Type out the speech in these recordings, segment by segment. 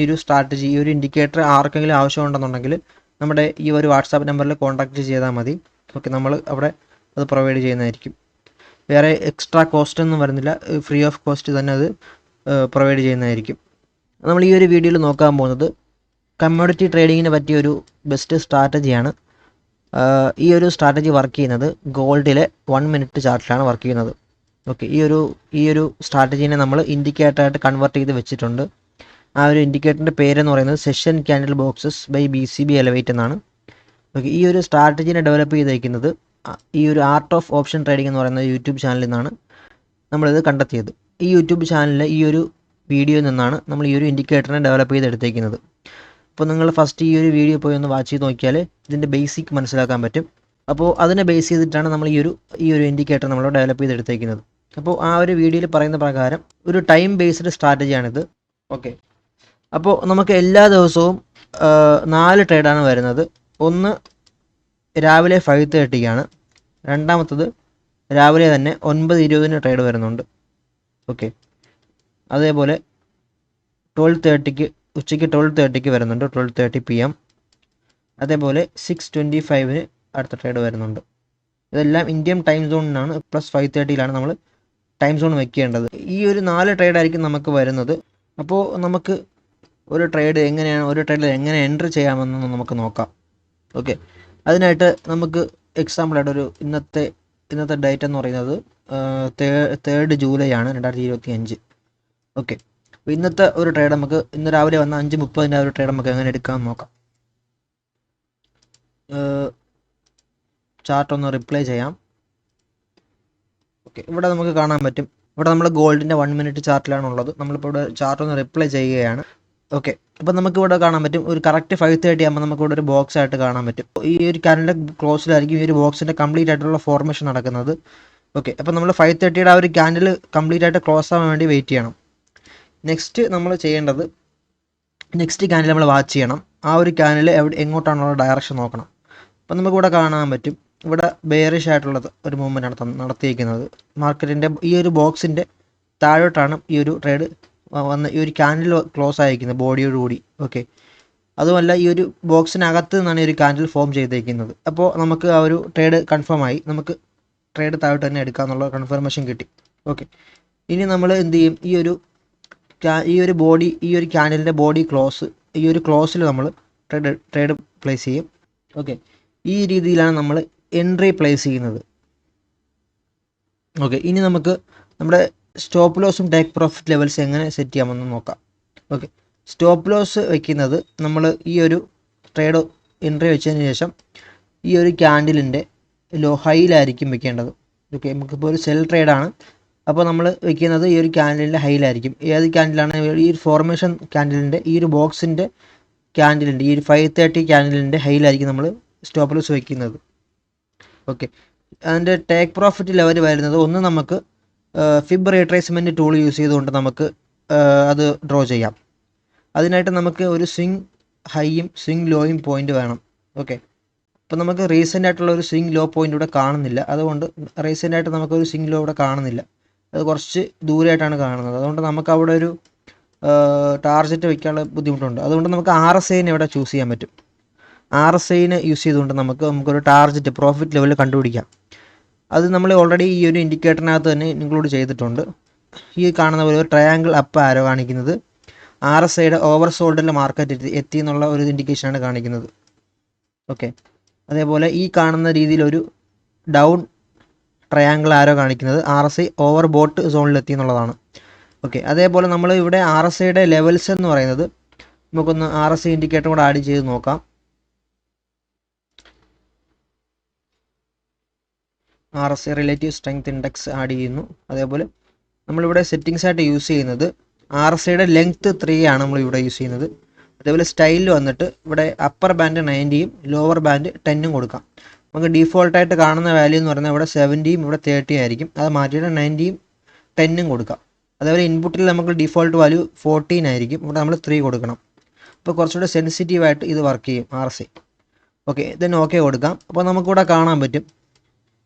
ഈ ഒരു സ്ട്രാറ്റജി ഈ ഒരു ഇൻഡിക്കേറ്റർ ആർക്കെങ്കിലും ആവശ്യമുണ്ടെന്നുണ്ടെങ്കിൽ നമ്മുടെ ഈ ഒരു വാട്സാപ്പ് നമ്പറിൽ കോൺടാക്റ്റ് ചെയ്താൽ മതി. ഓക്കെ നമ്മൾ അവിടെ അത് പ്രൊവൈഡ് ചെയ്യുന്നതായിരിക്കും. വേറെ എക്സ്ട്രാ കോസ്റ്റ് ഒന്നും വരുന്നില്ല. ഫ്രീ ഓഫ് കോസ്റ്റ് തന്നെ അത് പ്രൊവൈഡ് ചെയ്യുന്നതായിരിക്കും. നമ്മൾ ഈ ഒരു വീഡിയോയിൽ നോക്കാൻ പോകുന്നത് കമ്മ്യൂണിറ്റി ട്രേഡിങ്ങിന് പറ്റിയ ഒരു ബെസ്റ്റ് സ്ട്രാറ്റജിയാണ് ഈ ഒരു സ്ട്രാറ്റജി വർക്ക് ചെയ്യുന്നത് ഗോൾഡിലെ വൺ മിനിറ്റ് ചാർട്ടിലാണ് വർക്ക് ചെയ്യുന്നത്. ഓക്കെ ഈ ഒരു ഈ ഒരു സ്ട്രാറ്റജീനെ നമ്മൾ ഇൻഡിക്കേറ്ററായിട്ട് കൺവേർട്ട് ചെയ്ത് വെച്ചിട്ടുണ്ട്. ആ ഒരു ഇൻഡിക്കേറ്ററിന്റെ പേരെന്ന് പറയുന്നത് session candle boxes by B C B elevate എന്നാണ്. ഓക്കെ ഈ ഒരു സ്ട്രാറ്റജീനെ ഡെവലപ്പ് ചെയ്തേക്കുന്നത് ഈ ഒരു ആർട്ട് ഓഫ് ഓപ്ഷൻ ട്രേഡിംഗ് എന്ന് പറയുന്ന യൂട്യൂബ് ചാനലിൽ നിന്നാണ് നമ്മളിത് കണ്ടെത്തിയത്. ഈ യൂട്യൂബ് ചാനലിലെ ഈ ഒരു വീഡിയോയിൽ നിന്നാണ് നമ്മൾ ഈ ഒരു ഇൻഡിക്കേറ്ററിനെ ഡെവലപ്പ് ചെയ്തെടുത്തേക്കുന്നത്. അപ്പോൾ നിങ്ങൾ ഫസ്റ്റ് ഈ ഒരു വീഡിയോ പോയി ഒന്ന് വാച്ച് ചെയ്ത് നോക്കിയാൽ ഇതിന്റെ ബേസിക് മനസ്സിലാക്കാൻ പറ്റും. അപ്പോൾ അതിനെ ബേസ് ചെയ്തിട്ടാണ് നമ്മൾ ഈ ഒരു ഈ ഒരു ഇൻഡിക്കേറ്റർ നമ്മൾ ഡെവലപ്പ് ചെയ്തെടുത്തേക്കുന്നത്. അപ്പോൾ ആ ഒരു വീഡിയോയിൽ പറയുന്ന പ്രകാരം ഒരു ടൈം ബേസ്ഡ് സ്ട്രാറ്റജിയാണിത് ഓക്കെ അപ്പോൾ നമുക്ക് എല്ലാ ദിവസവും നാല് ട്രേഡാണ് വരുന്നത്. ഒന്ന് രാവിലെ ഫൈവ് തേർട്ടിക്കാണ് രണ്ടാമത്തത് രാവിലെ തന്നെ ഒൻപത് ഇരുപതിന് ട്രേഡ് വരുന്നുണ്ട്. ഓക്കെ അതേപോലെ ട്വൽവ് തേർട്ടിക്ക് ഉച്ചയ്ക്ക് ട്വൽവ് തേർട്ടിക്ക് വരുന്നുണ്ട്. ട്വൽവ് തേർട്ടി പി എം അതേപോലെ സിക്സ് ട്വന്റി ഫൈവിന് അടുത്ത ട്രേഡ് വരുന്നുണ്ട്. ഇതെല്ലാം ഇന്ത്യൻ ടൈം സോണിനാണ് പ്ലസ് ഫൈവ് തേർട്ടിയിലാണ് നമ്മൾ ടൈം സോൺ വെക്കേണ്ടത്. ഈ ഒരു നാല് ട്രേഡായിരിക്കും നമുക്ക് വരുന്നത്. അപ്പോൾ നമുക്ക് ഒരു ട്രേഡ് എങ്ങനെയാണ് ഒരു ട്രേഡിൽ എങ്ങനെ എൻട്രി ചെയ്യാമെന്ന് നമുക്ക് നോക്കാം. ഓക്കെ അതിനായിട്ട് നമുക്ക് എക്സാമ്പിളായിട്ട് ഒരു ഇന്നത്തെ ഇന്നത്തെ ഡേറ്റ് എന്ന് പറയുന്നത് തേർഡ് ജൂലൈ ആണ് രണ്ടായിരത്തി ഇരുപത്തി അഞ്ച് ഓക്കെ അപ്പോൾ ഇന്നത്തെ ഒരു ട്രേഡ് നമുക്ക് ഇന്ന് രാവിലെ വന്ന അഞ്ച് മുപ്പതിന്റെ ഒരു ട്രേഡ് നമുക്ക് എങ്ങനെ എടുക്കാമെന്ന് നോക്കാം. ചാർട്ട് ഒന്ന് റിപ്ലൈ ചെയ്യാം. ഓക്കെ ഇവിടെ നമുക്ക് കാണാൻ പറ്റും. ഇവിടെ നമ്മൾ ഗോൾഡിന്റെ വൺ മിനിറ്റ് ചാർട്ടിലാണ് ഉള്ളത്. നമ്മളിപ്പോൾ ഇവിടെ ചാർട്ട് ഒന്ന് റിപ്ലൈ ചെയ്യുകയാണ്. ഓക്കെ അപ്പോൾ നമുക്ക് ഇവിടെ കാണാൻ പറ്റും. ഒരു കറക്റ്റ് ഫൈവ് തേർട്ടി ആകുമ്പോൾ നമുക്ക് ഇവിടെ ഒരു ബോക്സ് ആയിട്ട് കാണാൻ പറ്റും. ഈ ഒരു കാനലിന്റെ ക്ലോസിലായിരിക്കും ഈ ഒരു ബോക്സിന്റെ കംപ്ലീറ്റ് ആയിട്ടുള്ള ഫോർമേഷൻ നടക്കുന്നത്. ഓക്കെ അപ്പോൾ നമ്മൾ ഫൈവ് തേർട്ടിയുടെ ആ ഒരു കാൻഡിൽ കംപ്ലീറ്റ് ആയിട്ട് ക്ലോസ് ആവാൻ വേണ്ടി വെയിറ്റ് ചെയ്യണം. നെക്സ്റ്റ് നമ്മൾ ചെയ്യേണ്ടത് നെക്സ്റ്റ് ക്യാനൽ നമ്മൾ വാച്ച് ചെയ്യണം. ആ ഒരു ക്യാനൽ എവിടെ എങ്ങോട്ടാണുള്ള ഡയറക്ഷൻ നോക്കണം. അപ്പം നമുക്കിവിടെ കാണാൻ പറ്റും. ഇവിടെ ബെയറിഷ് ആയിട്ടുള്ളത് ഒരു മൂവ്മെന്റ് ആണ് നടത്തിയിരിക്കുന്നത്. മാർക്കറ്റിന്റെ ഈ ഒരു ബോക്സിന്റെ താഴോട്ടാണ് ഈ ഒരു ട്രേഡ് വന്ന് ഈ ഒരു ക്യാൻഡിൽ ക്ലോസ് ആയിരിക്കുന്നത് ബോഡിയോടുകൂടി ഓക്കെ അതുമല്ല ഈ ഒരു ബോക്സിനകത്ത് നിന്നാണ് ഈ ഒരു ക്യാൻഡിൽ ഫോം ചെയ്തേക്കുന്നത്. അപ്പോൾ നമുക്ക് ആ ഒരു ട്രേഡ് കൺഫേം ആയി. നമുക്ക് ട്രേഡ് താഴോട്ട് തന്നെ എടുക്കാമെന്നുള്ള കൺഫർമേഷൻ കിട്ടി. ഓക്കെ ഇനി നമ്മൾ എന്ത് ചെയ്യും? ഈ ഒരു ഈ ഒരു ബോഡി ഈ ഒരു ക്യാൻഡിലിന്റെ ബോഡി ക്ലോസ് ഈ ഒരു ക്ലോസിൽ നമ്മൾ ട്രേഡ് ട്രേഡ് പ്ലേസ് ചെയ്യും. ഓക്കെ ഈ രീതിയിലാണ് നമ്മൾ എൻട്രി പ്ലേസ് ചെയ്യുന്നത്. ഓക്കെ ഇനി നമുക്ക് നമ്മുടെ സ്റ്റോപ്പ് ലോസും ടേക്ക് പ്രോഫിറ്റ് ലെവൽസ് എങ്ങനെ സെറ്റ് ചെയ്യാമെന്ന് നോക്കാം. ഓക്കെ സ്റ്റോപ്പ് ലോസ് വയ്ക്കുന്നത് നമ്മൾ ഈ ഒരു ട്രേഡ് എൻട്രി വെച്ചതിന് ശേഷം ഈ ഒരു ക്യാൻഡിലിന്റെ ലോ ഹൈയിലായിരിക്കും വെക്കേണ്ടത്. ഓക്കെ നമുക്കിപ്പോൾ ഒരു സെൽ ട്രേഡാണ് അപ്പോൾ നമ്മൾ വെക്കുന്നത് ഈ ഒരു ക്യാൻഡിലിന്റെ ഹൈയിലായിരിക്കും ഏത് ക്യാൻഡിലാണ് ഈ ഒരു ഫോർമേഷൻ ക്യാൻഡിലിന്റെ ഈ ഒരു ബോക്സിന്റെ ക്യാൻഡിലിന്റെ ഈ ഒരു ഫൈവ് തേർട്ടി ക്യാൻഡിലിന്റെ ഹൈയിലായിരിക്കും നമ്മൾ സ്റ്റോപ്പ് ലോസ് വയ്ക്കുന്നത് ഓക്കെ അതിന്റെ ടേക്ക് പ്രോഫിറ്റ് ലെവൽ വരുന്നത് ഒന്ന് നമുക്ക് ഫിബ് റീട്രേസ്മെന്റ് ടൂൾ യൂസ് ചെയ്തുകൊണ്ട് നമുക്ക് അത് ഡ്രോ ചെയ്യാം. അതിനായിട്ട് നമുക്ക് ഒരു സ്വിങ് ഹൈയും സ്വിങ് ലോയും പോയിന്റ് വേണം. ഓക്കെ അപ്പോൾ നമുക്ക് റീസെന്റ് ആയിട്ടുള്ള ഒരു സ്വിങ് ലോ പോയിന്റ് ഇവിടെ കാണുന്നില്ല. അതുകൊണ്ട് റീസെന്റ് ആയിട്ട് നമുക്കൊരു സ്വിങ് ലോ ഇവിടെ കാണുന്നില്ല. അത് കുറച്ച് ദൂരെയായിട്ടാണ് കാണുന്നത്. അതുകൊണ്ട് നമുക്ക് അവിടെ ഒരു ടാർജറ്റ് വയ്ക്കാനുള്ള ബുദ്ധിമുട്ടുണ്ട്. അതുകൊണ്ട് നമുക്ക് ആർ എസ് ഐനെ ഇവിടെ ചൂസ് ചെയ്യാൻ പറ്റും. ആർ എസ് ഐനെ യൂസ് ചെയ്തുകൊണ്ട് നമുക്ക് നമുക്കൊരു ടാർജറ്റ് പ്രോഫിറ്റ് ലെവൽ കണ്ടുപിടിക്കാം. അത് നമ്മൾ ഓൾറെഡി ഈ ഒരു ഇൻഡിക്കേറ്ററിനകത്ത് തന്നെ ഇൻക്ലൂഡ് ചെയ്തിട്ടുണ്ട്. ഈ കാണുന്ന പോലെ ഒരു ട്രയാങ്കിൾ അപ്പ് ആരോ കാണിക്കുന്നത്. ആർ എസ് ഐയുടെ ഓവർ സോൾഡിന്റെ മാർക്കറ്റ് എത്തി എന്നുള്ള ഒരു ഇൻഡിക്കേഷനാണ് കാണിക്കുന്നത്. ഓക്കെ അതേപോലെ ഈ കാണുന്ന രീതിയിലൊരു ഡൗൺ ട്രയാങ്കിൾ ആരോ കാണിക്കുന്നത് R S I over bought സോണിലെത്തി എന്നുള്ളതാണ്. ഓക്കെ അതേപോലെ നമ്മൾ ഇവിടെ ആർ എസ് ഐയുടെ ലെവൽസ് എന്ന് പറയുന്നത് നമുക്കൊന്ന് ആർ എസ് ഐ ഇൻഡിക്കേറ്റർ കൂടെ ആഡ് ചെയ്ത് നോക്കാം. R S relative strength index add ചെയ്യുന്നു. അതേപോലെ നമ്മളിവിടെ സെറ്റിങ്സ് ആയിട്ട് യൂസ് ചെയ്യുന്നത് ആർ എസ് ഐയുടെ ലെങ്ത് ത്രീ ആണ് നമ്മൾ ഇവിടെ യൂസ് ചെയ്യുന്നത്. അതേപോലെ സ്റ്റൈലിൽ വന്നിട്ട് ഇവിടെ അപ്പർ ബാൻഡ് നയന്റിയും ലോവർ ബാൻഡ് ടെന്നും കൊടുക്കാം. നമുക്ക് ഡീഫോൾട്ടായിട്ട് കാണുന്ന വാല്യൂ എന്ന് പറഞ്ഞാൽ ഇവിടെ സെവന്റിയും ഇവിടെ തേർട്ടിയും ആയിരിക്കും. അത് മാറ്റിയിട്ട് നയന്റിയും ടെന്നും കൊടുക്കാം. അതേപോലെ ഇൻപുട്ടിൽ നമുക്ക് ഡിഫോൾട്ട് വാല്യൂ ഫോർട്ടീൻ ആയിരിക്കും. ഇവിടെ നമ്മൾ ത്രീ കൊടുക്കണം. അപ്പോൾ കുറച്ചുകൂടെ സെൻസിറ്റീവായിട്ട് ഇത് വർക്ക് ചെയ്യും R I okay then okay കൊടുക്കാം. അപ്പോൾ നമുക്കിവിടെ കാണാൻ പറ്റും.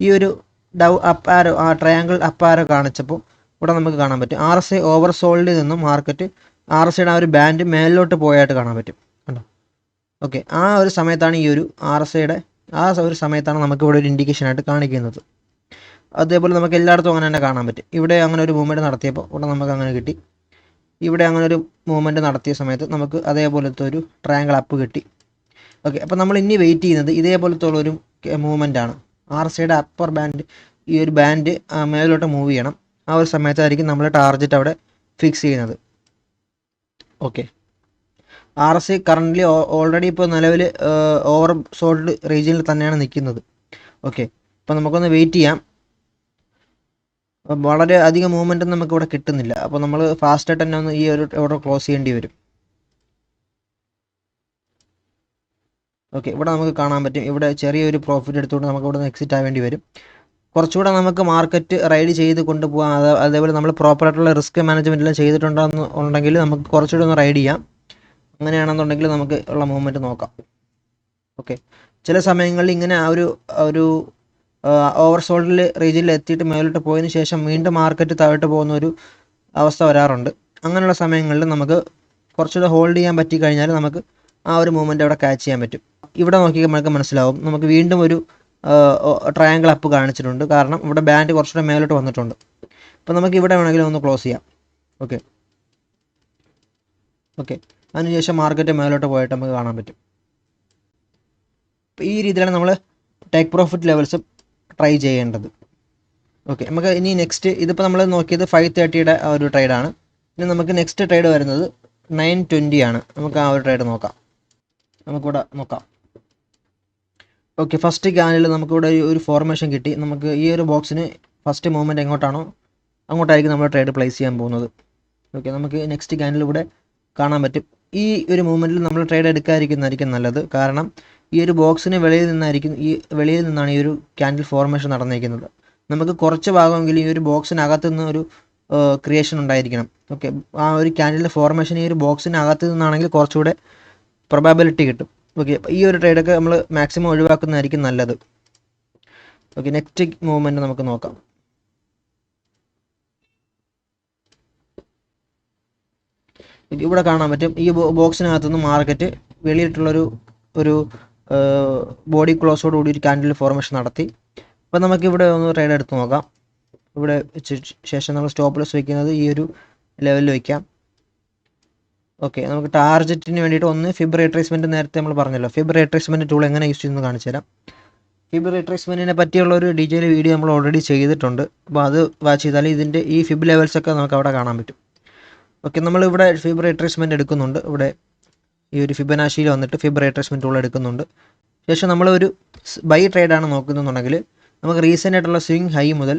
ഈ ഒരു ഡൗ അപ്പ് ആരോ ആ ട്രയാങ്കിൾ അപ്പ് ആരോ കാണിച്ചപ്പോൾ ഇവിടെ നമുക്ക് കാണാൻ പറ്റും. ആർ എസ് ഐ ഓവർ സോൾഡിൽ നിന്നും മാർക്കറ്റ് ആർ എസ് ഐയുടെ ആ ഒരു ബാൻഡ് മേലിലോട്ട് പോയായിട്ട് കാണാൻ പറ്റും. കണ്ടോ? ഓക്കെ ആ ഒരു സമയത്താണ് ഈ ഒരു ആർ എസ് ഐയുടെ ആ ഒരു സമയത്താണ് നമുക്ക് ഇവിടെ ഒരു ഇൻഡിക്കേഷൻ ആയിട്ട് കാണിക്കുന്നത്. അതേപോലെ നമുക്ക് എല്ലായിടത്തും അങ്ങനെ തന്നെ കാണാൻ പറ്റും. ഇവിടെ അങ്ങനെ ഒരു മൂവ്മെന്റ് നടത്തിയപ്പോൾ ഇവിടെ നമുക്ക് അങ്ങനെ കിട്ടി. ഇവിടെ അങ്ങനെ ഒരു മൂവ്മെന്റ് നടത്തിയ സമയത്ത് നമുക്ക് അതേപോലത്തെ ഒരു ട്രയാങ്കിൾ അപ്പ് കിട്ടി. ഓക്കെ അപ്പോൾ നമ്മൾ ഇനി വെയിറ്റ് ചെയ്യുന്നത് ഇതേപോലത്തെ ഉള്ളൊരു മൂവ്മെന്റ് ആണ്. ആർ സിയുടെ അപ്പർ ബാൻഡ് ഈ ഒരു ബാൻഡ് മേലോട്ട് മൂവ് ചെയ്യണം. ആ ഒരു സമയത്തായിരിക്കും നമ്മൾ ടാർജറ്റ് അവിടെ ഫിക്സ് ചെയ്യുന്നത്. Okay R C currently already ഇപ്പോൾ നിലവിൽ ഓവർ സോൾഡ് റീജിയനിൽ തന്നെയാണ് നിൽക്കുന്നത്. ഓക്കെ അപ്പോൾ നമുക്കൊന്ന് വെയിറ്റ് ചെയ്യാം. വളരെ അധികം മൂവ്മെന്റും നമുക്ക് ഇവിടെ കിട്ടുന്നില്ല. അപ്പോൾ നമ്മൾ ഫാസ്റ്റായിട്ട് തന്നെ ഒന്ന് ഈ ഒരു ഓർഡർ ക്ലോസ് ചെയ്യേണ്ടി വരും. ഓക്കെ ഇവിടെ നമുക്ക് കാണാൻ പറ്റും. ഇവിടെ ചെറിയൊരു പ്രോഫിറ്റ് എടുത്തുകൊണ്ട് നമുക്ക് ഇവിടെ നിന്ന് എക്സിറ്റ് ആവേണ്ടി വരും. കുറച്ചുകൂടെ നമുക്ക് മാർക്കറ്റ് റൈഡ് ചെയ്ത് കൊണ്ടുപോകാം. അത് അതേപോലെ നമ്മൾ പ്രോപ്പറായിട്ടുള്ള റിസ്ക് മാനേജ്മെന്റെല്ലാം ചെയ്തിട്ടുണ്ടെന്ന് ഉണ്ടെങ്കിൽ നമുക്ക് കുറച്ചുകൂടെ ഒന്ന് റൈഡ് ചെയ്യാം. അങ്ങനെയാണെന്നുണ്ടെങ്കിൽ നമുക്ക് ഉള്ള മൂവ്മെന്റ് നോക്കാം. ഓക്കെ ചില സമയങ്ങളിൽ ഇങ്ങനെ ആ ഒരു ഒരു ഓവർ സോൾഡിൽ റീജിയനിൽ എത്തിയിട്ട് മേലോട്ട് പോയതിന് ശേഷം വീണ്ടും മാർക്കറ്റ് താഴോട്ട് പോകുന്ന ഒരു അവസ്ഥ വരാറുണ്ട്. അങ്ങനെയുള്ള സമയങ്ങളിൽ നമുക്ക് കുറച്ചുകൂടെ ഹോൾഡ് ചെയ്യാൻ പറ്റി കഴിഞ്ഞാൽ നമുക്ക് ആ ഒരു മൂവ്മെന്റ് അവിടെ ക്യാച്ച് ചെയ്യാൻ പറ്റും. ഇവിടെ നോക്കി നമുക്ക് മനസ്സിലാവും. നമുക്ക് വീണ്ടും ഒരു ട്രയാങ്കിൾ അപ്പ് കാണിച്ചിട്ടുണ്ട്. കാരണം ഇവിടെ ബാൻഡ് കുറച്ചുകൂടെ മേലോട്ട് വന്നിട്ടുണ്ട്. അപ്പോൾ നമുക്ക് ഇവിടെ വേണമെങ്കിലും ഒന്ന് ക്ലോസ് ചെയ്യാം. ഓക്കെ ഓക്കെ അതിനുശേഷം മാർക്കറ്റ് മേലോട്ട് പോയിട്ട് നമുക്ക് കാണാൻ പറ്റും. ഈ രീതിയിലാണ് നമ്മൾ ടേക്ക് പ്രോഫിറ്റ് ലെവൽസ് ട്രൈ ചെയ്യേണ്ടത്. ഓക്കെ നമുക്ക് ഇനി നെക്സ്റ്റ് ഇതിപ്പോൾ നമ്മൾ നോക്കിയത് ഫൈവ് തേർട്ടിയുടെ ഒരു ട്രേഡാണ് ഇനി നമുക്ക് നെക്സ്റ്റ് ട്രേഡ് വരുന്നത് നയൻ ട്വന്റി ആണ്. നമുക്ക് ആ ഒരു ട്രേഡ് നോക്കാം. നമുക്കിവിടെ നോക്കാം. ഓക്കെ ഫസ്റ്റ് ക്യാനിൽ നമുക്കിവിടെ ഒരു ഫോർമേഷൻ കിട്ടി. നമുക്ക് ഈ ഒരു ബോക്സിന് ഫസ്റ്റ് മൂവ്മെന്റ് എങ്ങോട്ടാണോ അങ്ങോട്ടായിരിക്കും നമ്മൾ ട്രേഡ് പ്ലേസ് ചെയ്യാൻ പോകുന്നത്. ഓക്കെ നമുക്ക് നെക്സ്റ്റ് ക്യാനിൽ ഇവിടെ കാണാൻ പറ്റും. ഈ ഒരു മൂവ്മെന്റിൽ നമ്മൾ ട്രേഡ് എടുക്കാതിരിക്കുന്നതായിരിക്കും നല്ലത്. കാരണം ഈ ഒരു ബോക്സിന് വെളിയിൽ നിന്നായിരിക്കും ഈ വെളിയിൽ നിന്നാണ് ഈ ഒരു ക്യാൻഡിൽ ഫോർമേഷൻ നടന്നിരിക്കുന്നത് നമുക്ക് കുറച്ച് ഭാഗമെങ്കിലും ഈ ഒരു ബോക്സിനകത്ത് നിന്ന് ഒരു ക്രിയേഷൻ ഉണ്ടായിരിക്കണം. ഓക്കെ ആ ഒരു ക്യാൻഡിലിന്റെ ഫോർമേഷൻ ഈ ഒരു ബോക്സിനകത്ത് നിന്നാണെങ്കിൽ കുറച്ചുകൂടെ പ്രൊബാബിലിറ്റി കിട്ടും. ഓക്കെ ഈ ഒരു ട്രേഡൊക്കെ നമ്മൾ മാക്സിമം ഒഴിവാക്കുന്നതായിരിക്കും നല്ലത്. ഓക്കെ നെക്സ്റ്റ് മൂവ്മെന്റ് നമുക്ക് നോക്കാം. ഇവിടെ കാണാൻ പറ്റും. ഈ ബോക്സിനകത്തുനിന്ന് മാർക്കറ്റ് വെളിയിട്ടുള്ളൊരു ഒരു ബോഡി ക്ലോസോട് കൂടി ഒരു ക്യാൻഡിൽ ഫോർമേഷൻ നടത്തി. അപ്പോൾ നമുക്ക് ഇവിടെ ഒന്ന് ട്രേഡ് എടുത്ത് നോക്കാം. ഇവിടെ ശേഷം നമ്മൾ സ്റ്റോപ്പ് ലോസ് വയ്ക്കുന്നത് ഈ ഒരു ലെവലിൽ വയ്ക്കാം. ഓക്കെ നമുക്ക് ടാർജറ്റിന് വേണ്ടിയിട്ട് ഒന്ന് ഫിബ് റേട്രേസ്മെന്റ് നേരത്തെ നമ്മൾ പറഞ്ഞല്ലോ. ഫിബ് റേട്രേസ്മെന്റ് ടൂൾ എങ്ങനെ യൂസ് ചെയ്യുന്നത് കാണിച്ചു തരാം. ഫിബ് റേട്രേസ്മെന്റിനെ പറ്റിയുള്ള ഒരു ഡീറ്റെയിൽ വീഡിയോ നമ്മൾ ഓൾറെഡി ചെയ്തിട്ടുണ്ട്. അപ്പോൾ അത് വാച്ച് ചെയ്താൽ ഇതിന്റെ ഈ ഫിബ് ലെവൽസൊക്കെ നമുക്ക് അവിടെ കാണാൻ പറ്റും. ഓക്കെ നമ്മളിവിടെ ഫിബ് റേട്രേസ്മെന്റ് എടുക്കുന്നുണ്ട്. ഇവിടെ ഈ ഒരു ഫിബനാശിയിൽ വന്നിട്ട് ഫിബ് റേട്രേസ്മെന്റ് ടൂൾ എടുക്കുന്നുണ്ട്. ശേഷം നമ്മൾ ഒരു ബൈ ട്രേഡാണ് നോക്കുന്നുണ്ടെങ്കിൽ നമുക്ക് റീസെന്റ് ആയിട്ടുള്ള സ്വിങ് ഹൈ മുതൽ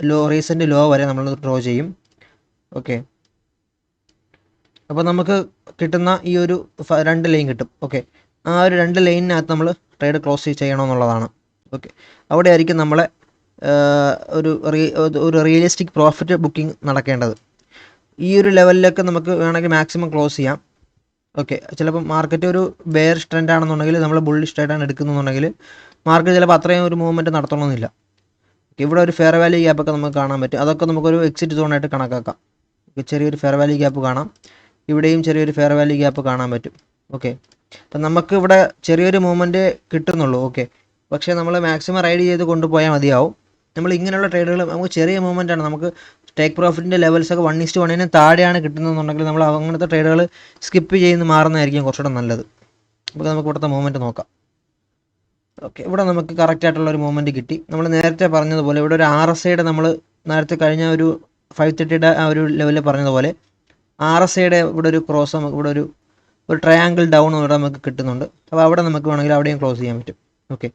ലോ റീസെന്റ് ലോ വരെ നമ്മൾ ഡ്രോ ചെയ്യും. ഓക്കെ അപ്പോൾ നമുക്ക് കിട്ടുന്ന ഈ ഒരു രണ്ട് ലൈൻ കിട്ടും. ഓക്കെ ആ ഒരു രണ്ട് ലൈനിനകത്ത് നമ്മൾ ട്രേഡ് ക്ലോസ് ചെയ്യണമെന്നുള്ളതാണ്. ഓക്കെ അവിടെ ആയിരിക്കും നമ്മളെ ഒരു ഒരു റിയലിസ്റ്റിക് പ്രോഫിറ്റ് ബുക്കിംഗ് നടക്കേണ്ടത്. ഈ ഒരു ലെവലിലൊക്കെ നമുക്ക് വേണമെങ്കിൽ മാക്സിമം ക്ലോസ് ചെയ്യാം. ഓക്കെ ചിലപ്പോൾ മാർക്കറ്റ് ഒരു ബെയർ ട്രെൻഡ് ആണെന്നുണ്ടെങ്കിൽ നമ്മൾ ബുള്ളിഷ് ട്രേഡാണ് എടുക്കുന്നുണ്ടെങ്കിൽ മാർക്കറ്റ് ചിലപ്പോൾ അത്രയും ഒരു മൂവ്മെന്റ് നടത്തണമെന്നില്ല. ഇവിടെ ഒരു ഫെയർ വാല്യൂ ഗ്യാപ്പൊക്കെ നമുക്ക് കാണാൻ പറ്റും. അതൊക്കെ നമുക്കൊരു എക്സിറ്റ് സോണായിട്ട് കണക്കാക്കാം. ചെറിയൊരു ഫെയർ വാല്യൂ ഗ്യാപ്പ് കാണാം. ഇവിടെയും ചെറിയൊരു ഫെയർ വാല്യൂ ഗ്യാപ്പ് കാണാൻ പറ്റും. ഓക്കെ അപ്പം നമുക്ക് ഇവിടെ ചെറിയൊരു മൂവ്മെന്റ് കിട്ടുന്നുള്ളൂ. ഓക്കെ പക്ഷേ നമ്മൾ മാക്സിമം റൈഡ് ചെയ്ത് കൊണ്ടുപോയാൽ മതിയാവും. നമ്മൾ ഇങ്ങനെയുള്ള ട്രേഡുകൾ നമുക്ക് ചെറിയ മൂവ്മെന്റ് ആണ്. നമുക്ക് ടേക്ക് പ്രോഫിറ്റിന്റെ ലെവൽസ് ഒക്കെ വൺ ഇസ്റ്റ് വണ്ണിന് താഴെയാണ് കിട്ടുന്നതെന്നുണ്ടെങ്കിൽ നമ്മൾ അങ്ങനത്തെ ട്രേഡുകൾ സ്കിപ്പ് ചെയ്ത് മാറുന്നതായിരിക്കും കുറച്ചുകൂടെ നല്ലത്. അപ്പോൾ നമുക്ക് ഇവിടുത്തെ മൂവ്മെന്റ് നോക്കാം. ഓക്കെ ഇവിടെ നമുക്ക് കറക്റ്റ് ആയിട്ടുള്ള ഒരു മൂവ്മെന്റ് കിട്ടി. നമ്മൾ നേരത്തെ പറഞ്ഞതുപോലെ ഇവിടെ ഒരു ആർ എസ് ഐയുടെ നമ്മൾ നേരത്തെ കഴിഞ്ഞ ഒരു ഫൈവ് തേർട്ടിയുടെ ആ ഒരു ലെവലിൽ പറഞ്ഞതുപോലെ ആർ എസ് ഐയുടെ ഇവിടെ ഒരു ക്രോസ് നമുക്ക് ഇവിടെ ഒരു ഒരു ട്രയാങ്കിൾ ഡൗൺ ഇവിടെ നമുക്ക് കിട്ടുന്നുണ്ട്. അപ്പോൾ അവിടെ നമുക്ക് വേണമെങ്കിൽ അവിടെയും ക്ലോസ് ചെയ്യാൻ പറ്റും. ഓക്കെ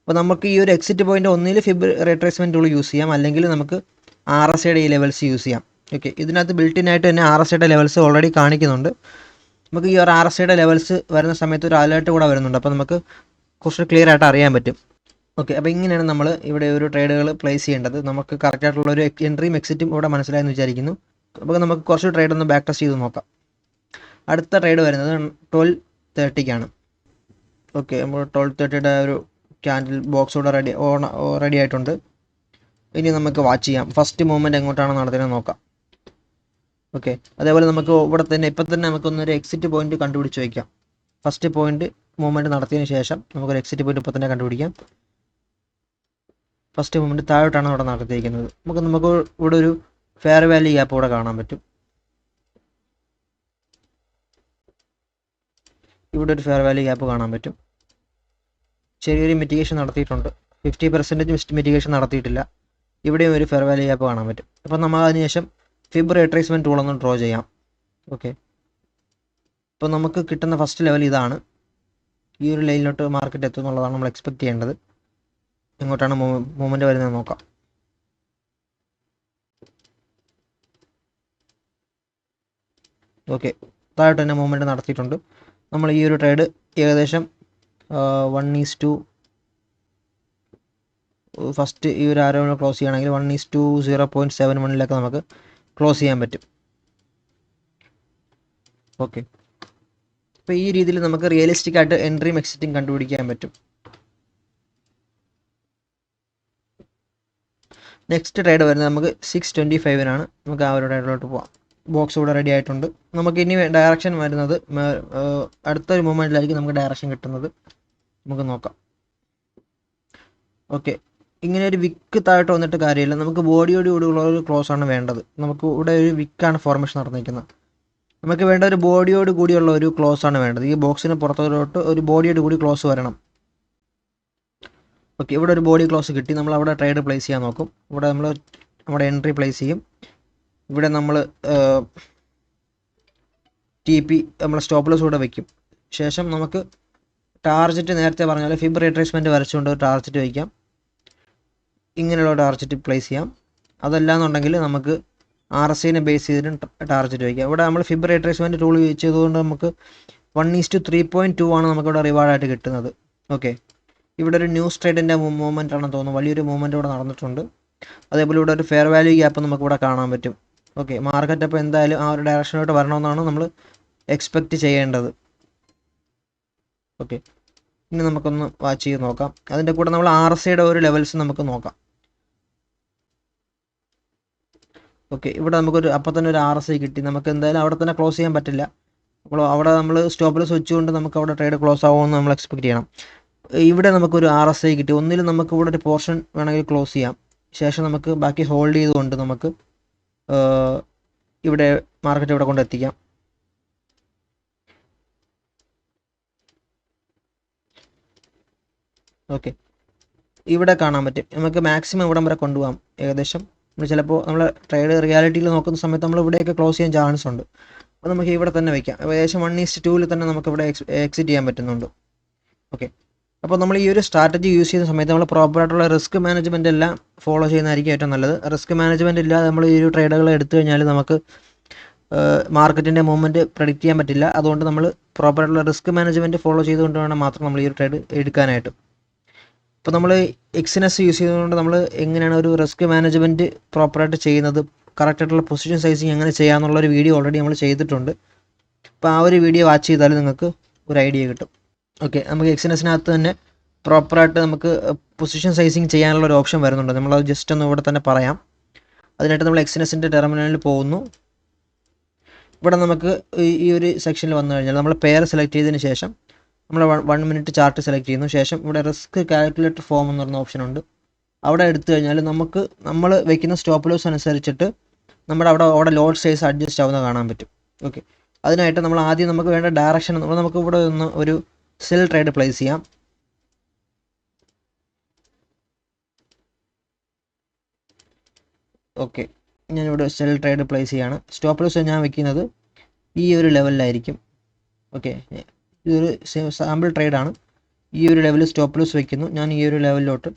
അപ്പോൾ നമുക്ക് ഈ ഒരു എക്സിറ്റ് പോയിന്റ് ഒന്നിൽ ഫിബ് റേട്രേസ്മെന്റ് ടൂൾ യൂസ് ചെയ്യാം. അല്ലെങ്കിൽ നമുക്ക് ആർ എസ് ഐയുടെ ഈ ലെവൽസ് യൂസ് ചെയ്യാം. ഓക്കെ ഇതിനകത്ത് ബിൽട്ടിൻ ആയിട്ട് തന്നെ ആർ എസ് ഐയുടെ ലെവൽസ് ഓൾറെഡി കാണിക്കുന്നുണ്ട്. നമുക്ക് ഈ ഒരു ആർ എസ് ഐയുടെ ലെവൽസ് വരുന്ന സമയത്ത് ഒരു അലേർട്ട് കൂടെ വരുന്നുണ്ട്. അപ്പോൾ നമുക്ക് കുറച്ച് ക്ലിയർ ആയിട്ട് അറിയാൻ പറ്റും. ഓക്കെ അപ്പോൾ ഇങ്ങനെയാണ് നമ്മൾ ഇവിടെ ഒരു ട്രേഡുകൾ പ്ലേസ് ചെയ്യേണ്ടത്. നമുക്ക് കറക്റ്റ് ആയിട്ടുള്ള ഒരു എൻട്രിയും എക്സിറ്റും ഇവിടെ മനസ്സിലായെന്ന് വിചാരിക്കുന്നു. അപ്പോൾ നമുക്ക് കുറച്ച് ട്രേഡ് ഒന്ന് ബാക്ക് ടെസ്റ്റ് ചെയ്ത് നോക്കാം. അടുത്ത ട്രേഡ് വരുന്നത് ട്വൽവ് തേർട്ടിക്കാണ് ഓക്കെ നമ്മൾ ട്വൽവ് തേർട്ടിയുടെ ഒരു ക്യാൻഡിൽ ബോക്സ് കൂടെ റെഡി ഓൺ റെഡി ആയിട്ടുണ്ട്. ഇനി നമുക്ക് വാച്ച് ചെയ്യാം. ഫസ്റ്റ് മൂവ്മെന്റ് എങ്ങോട്ടാണ് നടത്തുന്നത് നോക്കാം. ഓക്കെ അതേപോലെ നമുക്ക് ഇവിടെ തന്നെ ഇപ്പം തന്നെ നമുക്കൊന്ന് ഒരു എക്സിറ്റ് പോയിന്റ് കണ്ടുപിടിച്ച് വയ്ക്കാം ഫസ്റ്റ് പോയിന്റ് മൂവ്മെന്റ് നടത്തിയതിന് ശേഷം നമുക്കൊരു എക്സിറ്റ് പോയിന്റ് ഇപ്പം തന്നെ കണ്ടുപിടിക്കാം. ഫസ്റ്റ് മൂവ്മെന്റ് താഴോട്ടാണ് ഇവിടെ നടത്തിയിരിക്കുന്നത്. നമുക്ക് നമുക്ക് ഇവിടെ ഒരു ഫെയർ വാല്യൂ ഗ്യാപ്പ് ഇവിടെ കാണാൻ പറ്റും. ഇവിടെ ഒരു ഫെയർ വാല്യൂ ഗ്യാപ്പ് കാണാൻ പറ്റും. ചെറിയൊരു മിറ്റിഗേഷൻ നടത്തിയിട്ടുണ്ട്. ഫിഫ്റ്റി പെർസെന്റേജ് മിറ്റിഗേഷൻ നടത്തിയിട്ടില്ല. ഇവിടെയും ഒരു ഫെയർ വാല്യൂ ഗ്യാപ്പ് കാണാൻ പറ്റും. അപ്പം നമ്മൾ അതിനുശേഷം ഫിബ് ടൂൾ ഒന്ന് ഡ്രോ ചെയ്യാം. ഓക്കെ ഇപ്പോൾ നമുക്ക് കിട്ടുന്ന ഫസ്റ്റ് ലെവൽ ഇതാണ്. ഈ ഒരു ലൈനിലോട്ട് മാർക്കറ്റ് എത്തും എന്നുള്ളതാണ് നമ്മൾ എക്സ്പെക്ട് ചെയ്യേണ്ടത്. എങ്ങോട്ടാണ് മൂവ്മെന്റ് വരുന്നത് നോക്കാം. ഓക്കെ. താഴോട്ട് തന്നെ മൂവ്മെന്റ് നടത്തിയിട്ടുണ്ട്. നമ്മൾ ഈ ഒരു ട്രേഡ് ഏകദേശം വൺ ഈസ് ടു ഫസ്റ്റ് ഈ ഒരു ആരോ ക്ലോസ് ചെയ്യുകയാണെങ്കിൽ one is to zero point seven വണ്ണിലൊക്കെ നമുക്ക് ക്ലോസ് ചെയ്യാൻ പറ്റും. ഓക്കെ. അപ്പോൾ ഈ രീതിയിൽ നമുക്ക് റിയലിസ്റ്റിക് ആയിട്ട് എൻട്രിയും എക്സിറ്റും കണ്ടുപിടിക്കാൻ പറ്റും. നെക്സ്റ്റ് ട്രേഡ് വരുന്നത് നമുക്ക് സിക്സ് ട്വന്റി ഫൈവിനാണ് നമുക്ക് ആ ഒരു ട്രേഡിലോട്ട് പോവാം. ബോക്സ് ഇവിടെ റെഡി ആയിട്ടുണ്ട്. നമുക്ക് ഇനി ഡയറക്ഷൻ വരുന്നത് അടുത്തൊരു മൂമെന്റിലായിരിക്കും നമുക്ക് ഡയറക്ഷൻ കിട്ടുന്നത്. നമുക്ക് നോക്കാം. ഓക്കെ ഇങ്ങനെ ഒരു വിക്ക് താഴോട്ട് വന്നിട്ട് കാര്യമില്ല. നമുക്ക് ബോഡിയോട് കൂടിയുള്ള ഒരു ക്ലോസ് ആണ് വേണ്ടത്. നമുക്ക് ഇവിടെ ഒരു വിക്കാണ് ഫോർമേഷൻ നടന്നിരിക്കുന്നത്. നമുക്ക് വേണ്ട ഒരു ബോഡിയോട് കൂടിയുള്ള ഒരു ക്ലോസ് ആണ് വേണ്ടത്. ഈ ബോക്സിന് പുറത്തോട്ട് ഒരു ബോഡിയോട് കൂടി ക്ലോസ് വരണം. ഓക്കെ ഇവിടെ ഒരു ബോഡി ക്ലോസ് കിട്ടി. നമ്മൾ അവിടെ ട്രേഡ് പ്ലേസ് ചെയ്യാൻ നോക്കും. ഇവിടെ നമ്മൾ നമ്മുടെ എൻട്രി പ്ലേസ് ചെയ്യും. ഇവിടെ നമ്മൾ ടി പി നമ്മൾ സ്റ്റോപ്പ് ലോസ് കൂടെ വയ്ക്കും ശേഷം നമുക്ക് ടാർജറ്റ് നേരത്തെ പറഞ്ഞ പോലെ ഫിബ് റീട്രേസ്മെന്റ് വരച്ചുകൊണ്ട് ഒരു ടാർജറ്റ് വയ്ക്കാം ഇങ്ങനെയുള്ള ടാർജറ്റ് പ്ലേസ് ചെയ്യാം. അതല്ല അതല്ലാന്നുണ്ടെങ്കിൽ നമുക്ക് ആർ എസ് സിനെ ബേസ് ചെയ്തിട്ടും ടാർജറ്റ് വയ്ക്കാം ഇവിടെ നമ്മൾ ഫിബ് റീട്രേസ്മെന്റ് ടൂൾ യൂസ് ചെയ്തുകൊണ്ട് നമുക്ക് one is to three point two ആണ് നമുക്കിവിടെ റിവാർഡായിട്ട് കിട്ടുന്നത്. ഓക്കെ ഇവിടെ ഒരു ന്യൂസ് ട്രേഡിന്റെ മൂവ്മെന്റ് ആണെന്ന് തോന്നുന്നു. വലിയൊരു മൂവ്മെന്റ് ഇവിടെ നടന്നിട്ടുണ്ട്. അതേപോലെ ഇവിടെ ഒരു ഫെയർ വാല്യൂ ഗ്യാപ്പ് നമുക്കിവിടെ കാണാൻ പറ്റും. ഓക്കെ മാർക്കറ്റ് അപ്പോൾ എന്തായാലും ആ ഒരു ഡയറക്ഷനിലോട്ട് വരണമെന്നാണ് നമ്മൾ എക്സ്പെക്റ്റ് ചെയ്യേണ്ടത്. ഓക്കെ ഇനി നമുക്കൊന്ന് വാച്ച് ചെയ്ത് നോക്കാം. അതിന്റെ കൂടെ നമ്മൾ ആർ എസ് സിയുടെ ഒരു ലെവൽസ് നമുക്ക് നോക്കാം. ഓക്കെ ഇവിടെ നമുക്കൊരു അപ്പം തന്നെ ഒരു ആർ എസ് ഐ കിട്ടി. നമുക്ക് എന്തായാലും അവിടെ തന്നെ ക്ലോസ് ചെയ്യാൻ പറ്റില്ല. അപ്പോൾ അവിടെ നമ്മൾ സ്റ്റോപ്പിൽ സ്വിച്ച് കൊണ്ട് നമുക്ക് അവിടെ ട്രേഡ് ക്ലോസ് ആവുമെന്ന് നമ്മൾ എക്സ്പെക്ട് ചെയ്യണം. ഇവിടെ നമുക്കൊരു ആർ എസ് ഐ കിട്ടി. ഒന്നിൽ നമുക്ക് ഇവിടെ ഒരു പോർഷൻ വേണമെങ്കിൽ ക്ലോസ് ചെയ്യാം. ശേഷം നമുക്ക് ബാക്കി ഹോൾഡ് ചെയ്തുകൊണ്ട് നമുക്ക് ഇവിടെ മാർക്കറ്റ് ഇവിടെ കൊണ്ടെത്തിക്കാം. ഓക്കെ ഇവിടെ കാണാൻ പറ്റും. നമുക്ക് മാക്സിമം ഇവിടം വരെ കൊണ്ടുപോകാം ഏകദേശം. നമ്മൾ ചിലപ്പോൾ നമ്മൾ ട്രേഡ് റിയാലിറ്റിയിൽ നോക്കുന്ന സമയത്ത് നമ്മൾ ഇവിടെയൊക്കെ ക്ലോസ് ചെയ്യാൻ ചാൻസ് ഉണ്ട്. അപ്പോൾ നമുക്ക് ഇവിടെ തന്നെ വയ്ക്കാം ഏകദേശം വൺ ഈസ്റ്റ് ടൂവിൽ തന്നെ നമുക്ക് ഇവിടെ എക്സിറ്റ് ചെയ്യാൻ പറ്റുന്നുണ്ട്. ഓക്കെ അപ്പോൾ നമ്മൾ ഈ ഒരു സ്ട്രാറ്റജി യൂസ് ചെയ്യുന്ന സമയത്ത് നമ്മൾ പ്രോപ്പറായിട്ടുള്ള റിസ്ക് മാനേജ്മെന്റ് എല്ലാം ഫോളോ ചെയ്യുന്നതായിരിക്കും ഏറ്റവും നല്ലത്. റിസ്ക് മാനേജ്മെന്റ് ഇല്ലാതെ നമ്മൾ ഈ ഒരു ട്രേഡുകൾ എടുത്തു കഴിഞ്ഞാൽ നമുക്ക് മാർക്കറ്റിന്റെ മൂവ്മെന്റ് പ്രഡിക്റ്റ് ചെയ്യാൻ പറ്റില്ല. അതുകൊണ്ട് നമ്മൾ പ്രോപ്പറായിട്ടുള്ള റിസ്ക് മാനേജ്മെന്റ് ഫോളോ ചെയ്തുകൊണ്ട് വേണം മാത്രം നമ്മൾ ഈ ഒരു ട്രേഡ് എടുക്കാനായിട്ട്. ഇപ്പോൾ നമ്മൾ എക്സിനസ് യൂസ് ചെയ്തുകൊണ്ട് നമ്മൾ എങ്ങനെയാണ് ഒരു റിസ്ക് മാനേജ്മെന്റ് പ്രോപ്പറായിട്ട് ചെയ്യുന്നത് കറക്റ്റായിട്ടുള്ള പൊസിഷൻ സൈസിങ് എങ്ങനെ ചെയ്യാമെന്നുള്ളൊരു വീഡിയോ ഓൾറെഡി നമ്മൾ ചെയ്തിട്ടുണ്ട്. അപ്പോൾ ആ ഒരു വീഡിയോ വാച്ച് ചെയ്താൽ നിങ്ങൾക്ക് ഒരു ഐഡിയ കിട്ടും. ഓക്കെ നമുക്ക് എക്സിനസിനകത്ത് തന്നെ പ്രോപ്പറായിട്ട് നമുക്ക് പൊസിഷൻ സൈസിങ് ചെയ്യാനുള്ള ഒരു ഓപ്ഷൻ വരുന്നുണ്ട്. നമ്മളത് ജസ്റ്റ് ഒന്ന് ഇവിടെ തന്നെ പറയാം. അതിനായിട്ട് നമ്മൾ എക്സിനസിന്റെ ടെർമിനലിൽ പോകുന്നു. ഇവിടെ നമുക്ക് ഈ ഒരു സെക്ഷനിൽ വന്നു കഴിഞ്ഞാൽ നമ്മൾ പെയർ സെലക്ട് ചെയ്തതിന് ശേഷം നമ്മൾ വൺ മിനിറ്റ് ചാർട്ട് സെലക്ട് ചെയ്യുന്നു. ശേഷം ഇവിടെ റിസ്ക് കാൽക്കുലേറ്റർ ഫോം എന്ന് പറഞ്ഞ ഓപ്ഷൻ ഉണ്ട്. അവിടെ എടുത്തു കഴിഞ്ഞാൽ നമുക്ക് നമ്മൾ വെക്കുന്ന സ്റ്റോപ്പ് ലോസ് അനുസരിച്ചിട്ട് നമ്മുടെ അവിടെ അവിടെ ലോഡ് സൈസ് അഡ്ജസ്റ്റ് ആവുന്ന കാണാൻ പറ്റും. ഓക്കെ അതിനായിട്ട് നമ്മൾ ആദ്യം നമുക്ക് വേണ്ട ഡയറക്ഷൻ നമ്മൾ നമുക്ക് ഇവിടെ ഒന്ന് ഒരു സെൽ ട്രേഡ് പ്ലേസ് ചെയ്യാം ഓക്കെ ഞാനിവിടെ സെൽ ട്രേഡ് പ്ലേസ് ചെയ്യാണ്. സ്റ്റോപ്പ് ലോസ് ഞാൻ വെക്കുന്നത് ഈ ഒരു ലെവലിലായിരിക്കും ഓക്കെ ഇതൊരു സാമ്പിൾ ട്രേഡാണ് ഈ ഒരു ലെവലിൽ സ്റ്റോപ്പ് ലോസ് വെക്കുന്നു. ഞാൻ ഈ ഒരു ലെവലിലോട്ട്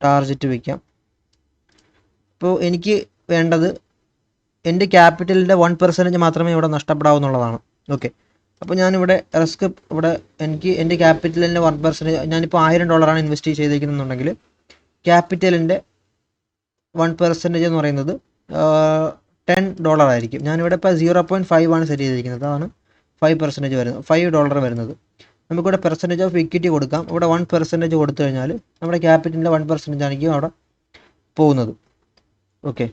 ടാർജറ്റ് വയ്ക്കാം ഇപ്പോൾ എനിക്ക് വേണ്ടത് എന്റെ ക്യാപിറ്റലിന്റെ വൺ പെർസെന്റേജ് മാത്രമേ ഇവിടെ നഷ്ടപ്പെടാവുന്നുള്ളതാണ്. ഓക്കെ അപ്പോൾ ഞാനിവിടെ റിസ്ക് ഇവിടെ എനിക്ക് എന്റെ ക്യാപിറ്റലിന്റെ വൺ പെർസെന്റേജ് ഞാനിപ്പോൾ ആയിരം ഡോളറാണ് ഇൻവെസ്റ്റ് ചെയ്തേക്കുന്നുണ്ടെങ്കിൽ ക്യാപിറ്റലിന്റെ വൺ പെർസെന്റേജ് എന്ന് പറയുന്നത് ടെൻ ഡോളർ ആയിരിക്കും. ഞാനിവിടെ ഇപ്പോൾ സീറോ പോയിന്റ് ഫൈവ് ആണ് സെറ്റ് ചെയ്തിരിക്കുന്നത്. അതാണ് ഫൈവ് പെർസെന്റേജ് വരുന്നത് ഫൈവ് ഡോളർ വരുന്നത്. നമുക്കിവിടെ പെർസെന്റേജ് ഓഫ് ഇക്വിറ്റി കൊടുക്കാം. ഇവിടെ വൺ പെർസെന്റേജ് കൊടുത്തു കഴിഞ്ഞാൽ നമ്മുടെ ക്യാപിറ്റലിന്റെ വൺ പെർസെന്റേജ് ആയിരിക്കും അവിടെ പോകുന്നത്. ഓക്കെ.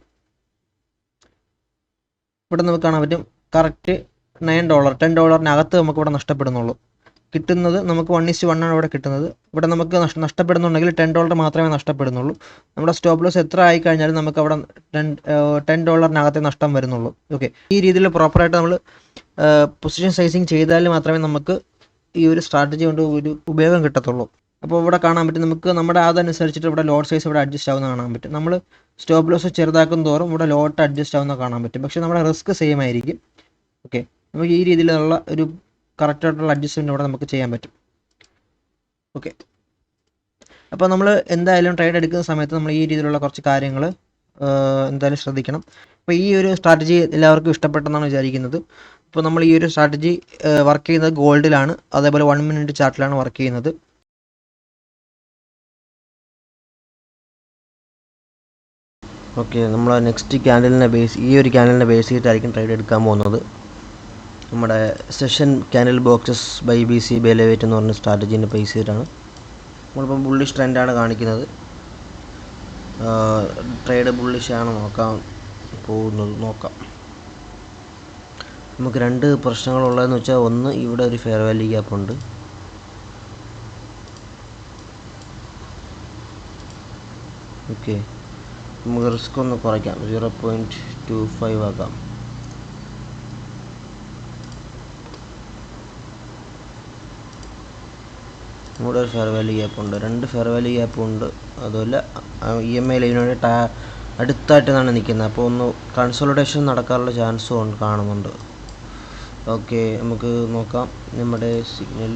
ഇവിടെ നമുക്ക് കാണാൻ പറ്റും കറക്റ്റ് നയൻ ഡോളർ ടെൻ ഡോളറിനകത്ത് നമുക്ക് ഇവിടെ നഷ്ടപ്പെടുന്നുള്ളൂ. കിട്ടുന്നത് നമുക്ക് വൺ ഇസ് വൺ ആണ് ഇവിടെ കിട്ടുന്നത്. ഇവിടെ നമുക്ക് നഷ്ട നഷ്ടപ്പെടുന്നുണ്ടെങ്കിൽ ടെൻ ഡോളർ മാത്രമേ നഷ്ടപ്പെടുന്നുള്ളൂ. നമ്മുടെ സ്റ്റോപ്പ് ലോസ് എത്ര ആയി കഴിഞ്ഞാലും നമുക്ക് അവിടെ ടെൻ ടെൻ ഡോളറിനകത്തെ നഷ്ടം വരുന്നുള്ളൂ. ഓക്കെ ഈ രീതിയിൽ പ്രോപ്പറായിട്ട് നമ്മൾ പൊസിഷൻ സൈസിങ് ചെയ്താൽ മാത്രമേ നമുക്ക് ഈ ഒരു സ്ട്രാറ്റജി കൊണ്ട് ഒരു ഉപയോഗം കിട്ടത്തുള്ളൂ. അപ്പോൾ ഇവിടെ കാണാൻ പറ്റും നമുക്ക് നമ്മുടെ അതനുസരിച്ചിട്ട് ഇവിടെ ലോഡ് സൈസ് ഇവിടെ അഡ്ജസ്റ്റ് ആവുന്ന കാണാൻ പറ്റും. നമ്മൾ സ്റ്റോപ്പ് ലോസ് ചെറുതാക്കും തോറും ഇവിടെ ലോട്ട് അഡ്ജസ്റ്റ് ആവുന്ന കാണാൻ പറ്റും. പക്ഷേ നമ്മുടെ റിസ്ക് സെയിം ആയിരിക്കും. ഓക്കെ നമുക്ക് ഈ രീതിയിലുള്ള ഒരു കറക്റ്റായിട്ടുള്ള അഡ്ജസ്റ്റ്മെന്റ് ഇവിടെ നമുക്ക് ചെയ്യാൻ പറ്റും. ഓക്കെ അപ്പോൾ നമ്മൾ എന്തായാലും ട്രേഡ് എടുക്കുന്ന സമയത്ത് നമ്മൾ ഈ രീതിയിലുള്ള കുറച്ച് കാര്യങ്ങൾ എന്തായാലും ശ്രദ്ധിക്കണം. അപ്പോൾ ഈ ഒരു സ്ട്രാറ്റജി എല്ലാവർക്കും ഇഷ്ടപ്പെട്ടെന്നാണ് വിചാരിക്കുന്നത്. അപ്പോൾ നമ്മൾ ഈ ഒരു സ്ട്രാറ്റജി വർക്ക് ചെയ്യുന്നത് ഗോൾഡിലാണ്. അതേപോലെ വൺ മിനിറ്റ് ചാർട്ടിലാണ് വർക്ക് ചെയ്യുന്നത്. ഓക്കെ നമ്മൾ നെക്സ്റ്റ് ക്യാൻഡലിനെ ബേസ് ഈ ഒരു ക്യാൻഡലിനെ ബേസ് ചെയ്തിട്ടായിരിക്കും ട്രേഡ് എടുക്കാൻ പോകുന്നത്. നമ്മുടെ session candle boxes by B C B elevate എന്ന് പറഞ്ഞ സ്ട്രാറ്റജീന്റെ പൈസ ചെയ്തിട്ടാണ് നമ്മളിപ്പം ബുള്ളിഷ് ട്രെൻഡാണ് കാണിക്കുന്നത്. ട്രേഡ് ബുള്ളിഷ് ആണ് നോക്കാൻ പോകുന്നത്. നോക്കാം. നമുക്ക് രണ്ട് പ്രശ്നങ്ങളുള്ളതെന്ന് വെച്ചാൽ ഒന്ന് ഇവിടെ ഒരു ഫെയർ വാല്യൂ ഗ്യാപ്പ് ഉണ്ട്. ഓക്കെ നമുക്ക് റിസ്ക് ഒന്ന് കുറയ്ക്കാം. സീറോ പോയിന്റ് ടു ഫൈവ് ആക്കാം. ഇവിടെ ഒരു ഫെയർ വാല്യൂ ഗ്യാപ്പ് ഉണ്ട്. രണ്ട് ഫെയർ വാല്യൂ ഗ്യാപ്പ് ഉണ്ട്. അതുമല്ല ഇ എം ഐ ലൈനോട് ടാ അടുത്തായിട്ടാണ് നിൽക്കുന്നത്. അപ്പോൾ ഒന്ന് കൺസോളിഡേഷൻ നടക്കാനുള്ള ചാൻസും കാണുന്നുണ്ട്. ഓക്കെ നമുക്ക് നോക്കാം. നമ്മുടെ സിഗ്നൽ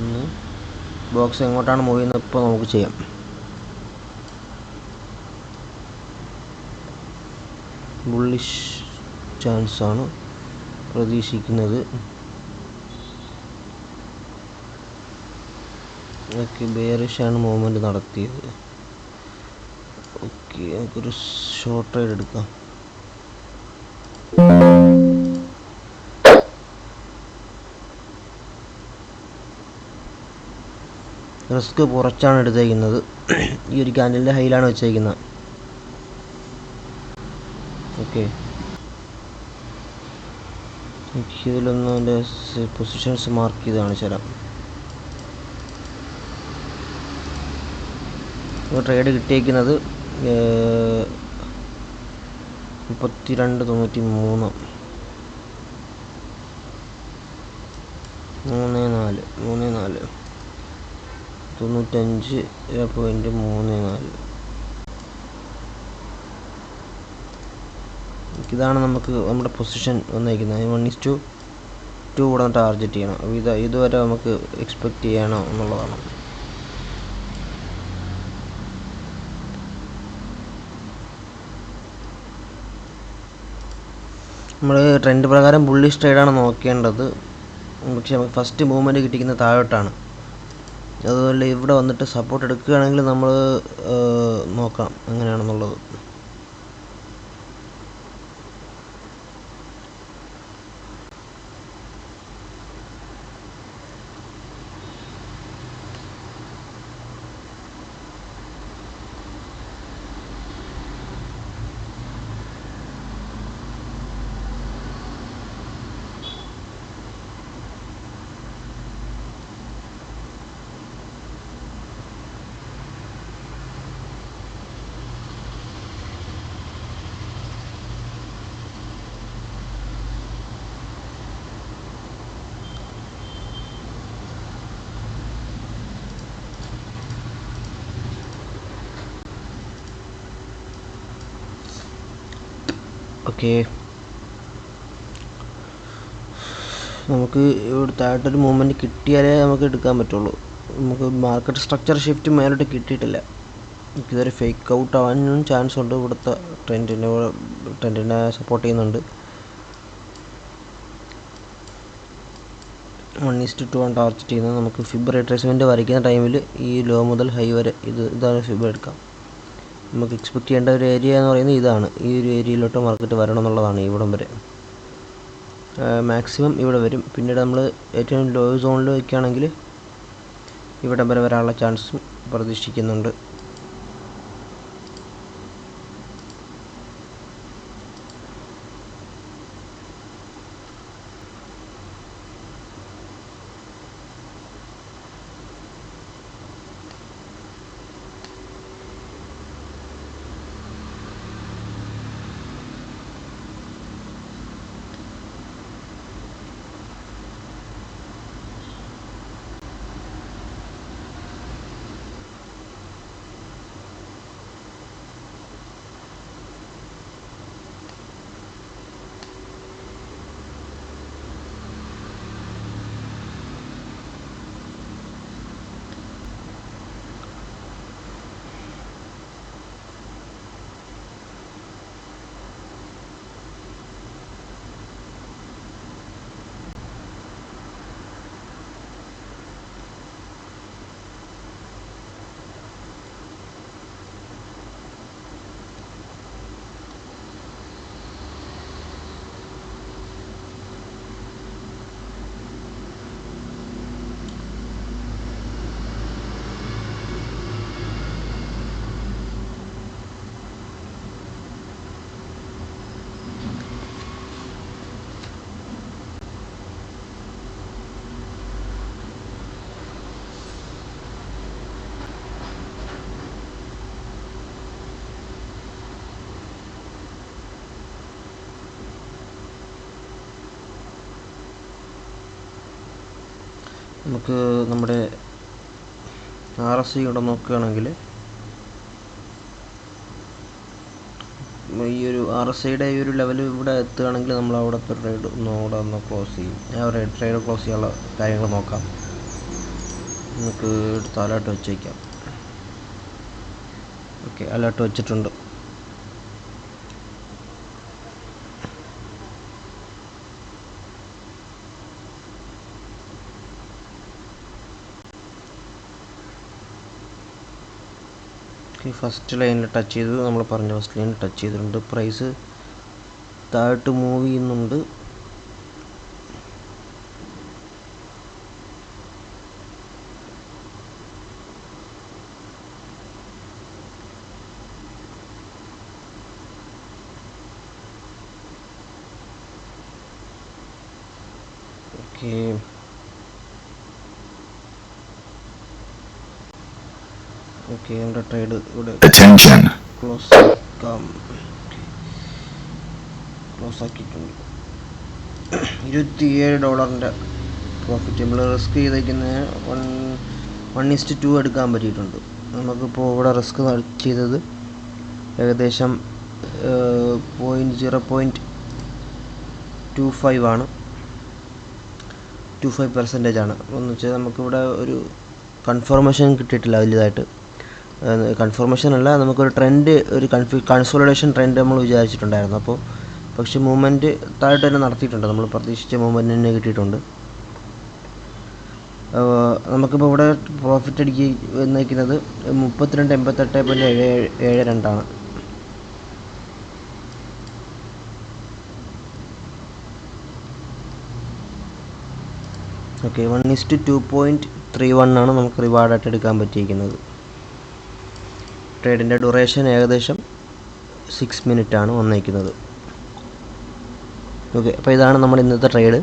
ഒന്ന് ബോക്സ് എങ്ങോട്ടാണ് മൂവ് ചെയ്യുന്നത് ഇപ്പോൾ നമുക്ക് ചെയ്യാം. ബുള്ളിഷ് ചാൻസാണ് പ്രതീക്ഷിക്കുന്നത്. ഓക്കെ ബെയറിഷാണ് മൂവ്മെന്റ് നടത്തിയത്. ഓക്കെ നമുക്കൊരു ഷോർട്ട് റൈഡ് എടുക്കാം. റിസ്ക് കുറച്ചാണ് എടുത്തേക്കുന്നത്. ഈ ഒരു ക്യാൻഡലിന്റെ ഹൈലാണ് വെച്ചേക്കുന്നത്. ഓക്കെ. ഇതിലൊന്നും എന്റെ പൊസിഷൻസ് മാർക്ക് ചെയ്ത് കാണിച്ചു ട്രേഡ് കിട്ടിയേക്കുന്നത് മുപ്പത്തി രണ്ട് തൊണ്ണൂറ്റി മൂന്ന് മൂന്ന് നാല് മൂന്ന് നാല്. തൊണ്ണൂറ്റഞ്ച് പോയിന്റ് മൂന്ന് നാല്. ഇതാണ് നമുക്ക് നമ്മുടെ പൊസിഷൻ വന്നിരിക്കുന്നത്. വൺ ഇസ് ടു ടു കൂടെ ടാർഗറ്റ് ചെയ്യണം. ഇത് ഇതുവരെ നമുക്ക് എക്സ്പെക്റ്റ് ചെയ്യണം എന്നുള്ളതാണ്. നമ്മൾ ട്രെൻഡ് പ്രകാരം ബുള്ളിഷ് ട്രേഡാണ് നോക്കേണ്ടത്. പക്ഷേ നമുക്ക് ഫസ്റ്റ് മൂവ്മെന്റ് കിട്ടിക്കുന്നത് താഴോട്ടാണ്. അതുപോലെ ഇവിടെ വന്നിട്ട് സപ്പോർട്ട് എടുക്കുകയാണെങ്കിൽ നമ്മൾ നോക്കാം എങ്ങനെയാണെന്നുള്ളത്. ഓക്കെ. നമുക്ക് ഇവിടെ താഴോട്ടൊരു മൂവ്മെന്റ് കിട്ടിയാലേ നമുക്ക് എടുക്കാൻ പറ്റുള്ളൂ. നമുക്ക് മാർക്കറ്റ് സ്ട്രക്ചർ ഷിഫ്റ്റ് മേലോട്ട് കിട്ടിയിട്ടില്ല. ഇതുവരെ ഫേക്ക് ഔട്ട് ആവാനും ചാൻസ് ഉണ്ട്. ഇവിടുത്തെ ട്രെൻഡിനെ ട്രെൻഡിനെ സപ്പോർട്ട് ചെയ്യുന്നുണ്ട്. വൺ ഈസ്റ്റ് ടു ആണ് ടാർഗറ്റ് ചെയ്യുന്നത്. നമുക്ക് ഫിബ് റിട്രേസ്മെന്റ് വരയ്ക്കുന്ന ടൈമിൽ ഈ ലോ മുതൽ ഹൈ വരെ ഇത് ഇതാണ് ഫിബ് എടുക്കാം നമുക്ക് എക്സ്പെക്റ്റ് ചെയ്യേണ്ട ഒരു ഏരിയ എന്ന് പറയുന്നത് ഇതാണ്. ഈ ഒരു ഏരിയയിലോട്ട് മാർക്കറ്റ് വരണം എന്നുള്ളതാണ് ഇവിടം വരെ. മാക്സിമം ഇവിടെ വരും. പിന്നീട് നമ്മൾ ഏറ്റവും ലോ സോണിൽ വയ്ക്കുകയാണെങ്കിൽ ഇവിടം വരെ വരാനുള്ള ചാൻസും പ്രതീക്ഷിക്കുന്നുണ്ട്. നമുക്ക് നമ്മുടെ ആർ എസ് സി ഇവിടെ നോക്കുകയാണെങ്കിൽ ഈ ഒരു ആർ എസ് ഐയുടെ ഈ ഒരു ലെവൽ ഇവിടെ എത്തുകയാണെങ്കിൽ നമ്മൾ അവിടുത്തെ ട്രേഡ് ഒന്ന് അവിടെ ഒന്ന് ക്ലോസ് ചെയ്യും. ഞാൻ ട്രേഡ് ക്ലോസ് ചെയ്യാനുള്ള കാര്യങ്ങൾ നോക്കാം. നമുക്ക് അലേർട്ട് വെച്ചേക്കാം ഓക്കെ അലേർട്ട് വെച്ചിട്ടുണ്ട്. ഫസ്റ്റ് ലൈനിൽ ടച്ച് ചെയ്തു നമ്മൾ പറഞ്ഞ ഫസ്റ്റ് ലൈനിൽ ടച്ച് ചെയ്തിട്ടുണ്ട്. പ്രൈസ് താഴോട്ട് മൂവ് ചെയ്യുന്നുണ്ട് ഓക്കെ ഓക്കെ എന്റെ ട്രേഡ് ഇവിടെ അറ്റൻഷൻ ക്ലോസ് ആക്കാം ക്ലോസ് ആക്കിയിട്ടുണ്ട്. ഇരുപത്തിയേഴ് ഡോളറിന്റെ പ്രോഫിറ്റ് നമ്മൾ റിസ്ക് ചെയ്തേക്കുന്ന വൺ വൺ ഇസ്റ്റ് ടു എടുക്കാൻ പറ്റിയിട്ടുണ്ട്. നമുക്കിപ്പോൾ ഇവിടെ റിസ്ക് ചെയ്തത് ഏകദേശം point zero point two five ആണ്. ടു ഫൈവ് പെർസെന്റേജ് ആണ്. എന്ന് വെച്ചാൽ നമുക്കിവിടെ ഒരു കൺഫർമേഷൻ കിട്ടിയിട്ടില്ല വലുതായിട്ട്. കൺഫർമേഷൻ അല്ല നമുക്കൊരു ട്രെൻഡ് ഒരു കൺസോളിഡേഷൻ ട്രെൻഡ് നമ്മൾ വിചാരിച്ചിട്ടുണ്ടായിരുന്നു. അപ്പോൾ പക്ഷെ മൂവ്മെന്റ് താഴോട്ട് തന്നെ നടത്തിയിട്ടുണ്ട്. നമ്മൾ പ്രതീക്ഷിച്ച മൂവ്മെന്റ് തന്നെ കിട്ടിയിട്ടുണ്ട്. നമുക്കിപ്പോൾ ഇവിടെ പ്രോഫിറ്റ് അടിക്കി വന്നിരിക്കുന്നത് മുപ്പത്തിരണ്ട് എൺപത്തെട്ട് പോയിന്റ് ഏഴ് ഏഴ് രണ്ടാണ്. Okay one is to two point three one ആണ് നമുക്ക് റിവാർഡായിട്ട് എടുക്കാൻ പറ്റിയിരിക്കുന്നത്. ട്രേഡിന്റെ ഡ്യൂറേഷൻ ഏകദേശം സിക്സ് മിനിറ്റാണ് വന്നിരിക്കുന്നത് ഓക്കെ അപ്പോൾ ഇതാണ് നമ്മുടെ ഇന്നത്തെ ട്രേഡ്